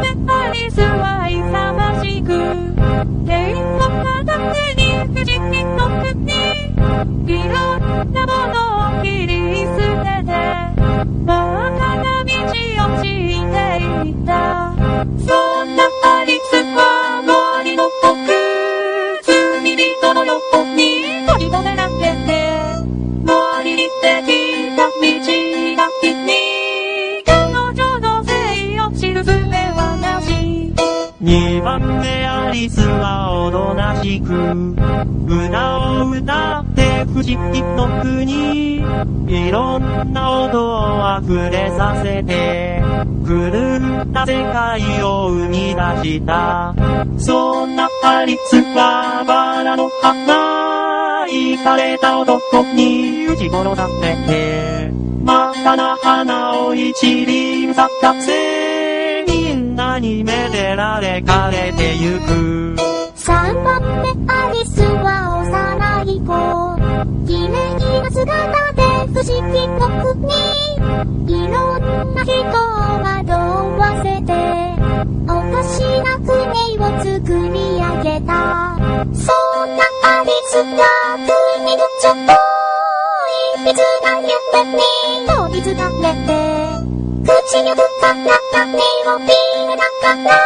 でアリスは勇ましく天国片手に不思議の国いろんなものを切り捨てて真っ赤な道を敷いていたそんなアリスは森の奥罪人の横に閉じ込められて2番目アリスはおとなしく歌を歌って不思議の国いろんな音を溢れさせて狂った世界を生み出した。そんなアリスはバラの花行かれた男に打ち殺されて。またな花を一輪咲かせ。みんなにめでられかれてゆく三番目アリスは幼い子。綺麗な姿で不思議の国。いろんな人を惑わせて、おかしな国を作り上げた。そんなアリスが国のちょっといびつな夢に飛びつかれて、口に深な種を見えながら、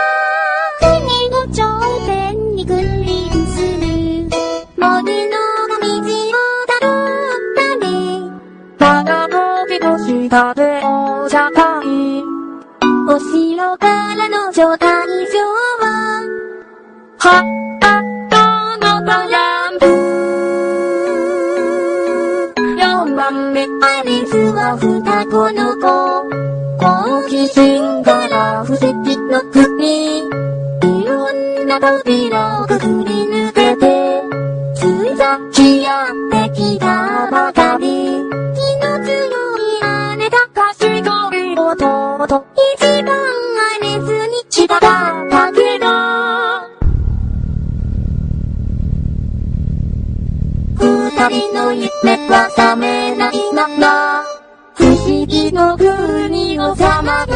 国の頂点に君臨する。モデルが道をたどったり、ただの木の下でお茶会お城からの状態上は、はったのだやん4番目アリスは双子の子。好奇心から不思議の国。いろんな扉をくぐり抜けて、ついさっきやってきたばかり。気の強い姉だかしこり弟。一番アリスに近かったけど、二人の夢は覚めないまま、議の国をさま